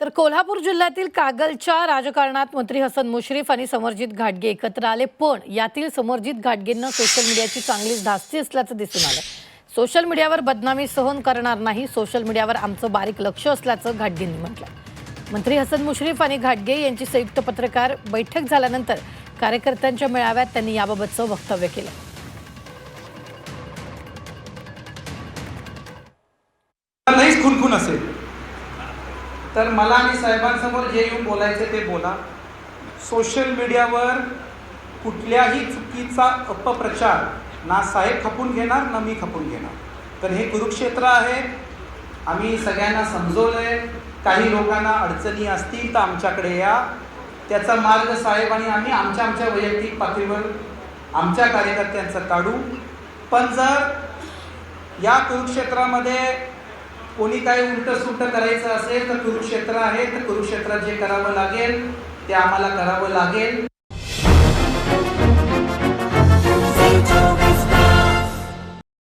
तर कोल्हापूर जिल्ह्यातील कागलच्या राजकारणात मंत्री हसन मुश्रीफ आणि समरजित घाटगे एकत्र आले. पण यातील समरजित घाटगेंना सोशल मीडियाची चांगलीच धास्ती असल्याचं दिसून आलं सोशल मीडियावर बदनामी सहन करणार नाही. सोशल मीडियावर आमचं बारीक लक्ष असल्याचं घाटगेंनी म्हटलं मंत्री हसन मुश्रीफ आणि घाटगे यांची संयुक्त पत्रकार बैठक झाल्यानंतर कार्यकर्त्यांच्या मेळाव्यात त्यांनी याबाबतचं वक्तव्य केलं. नाहीच खुनखुन असेल. तर मला आणि साहेबांसमोर जे येऊन बोलायचे ते बोला. सोशल मीडियावर कुठल्याही चुकीचा अपप्रचार ना साहेब खपून घेणार ना मी खपून घेणार. तर हे कुरुक्षेत्र आहे. आम्ही सगळ्यांना समजवलंय. काही लोकांना अडचणी असतील तर आमच्याकडे या. त्याचा मार्ग साहेब आणि आम्ही आमच्या आमच्या वैयक्तिक पातळीवर आमच्या कार्यकर्त्यांचं काढू. पण जर या कुरुक्षेत्रामध्ये कोणी काय उलट सुलट करायचं असेल तर कुरुक्षेत्र आहे. तर कुरुक्षेत्रात जे करावं लागेल ते आम्हाला करावं लागेल.